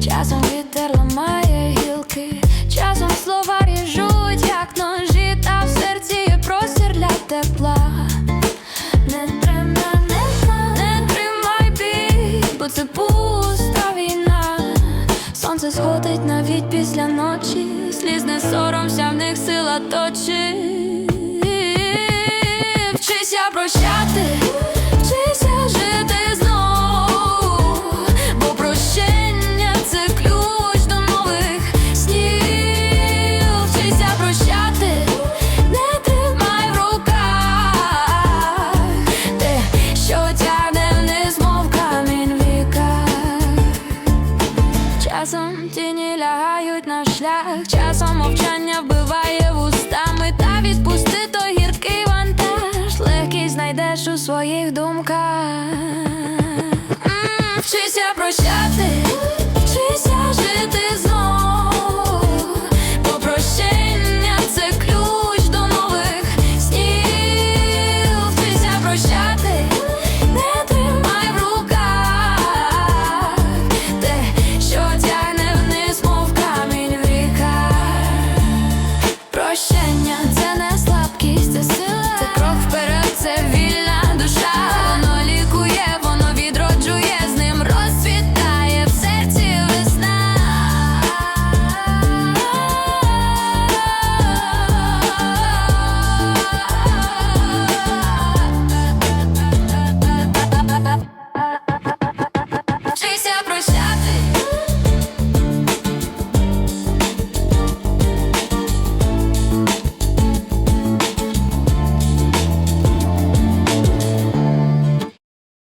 Часом вітер ламає гілки, часом слова ріжуть, як ножі, та в серці є простір для тепла. Не тримай, не тримай бій, бо це війна. Сонце сходить навіть після ночі, сліз не соромся, в них сила точить. Вчися прощати, Часом тіні лягають на шлях, часом мовчання вбиває вустами, та відпусти той гіркий вантаж, легкий знайдеш у своїх думках. Вчися прощати,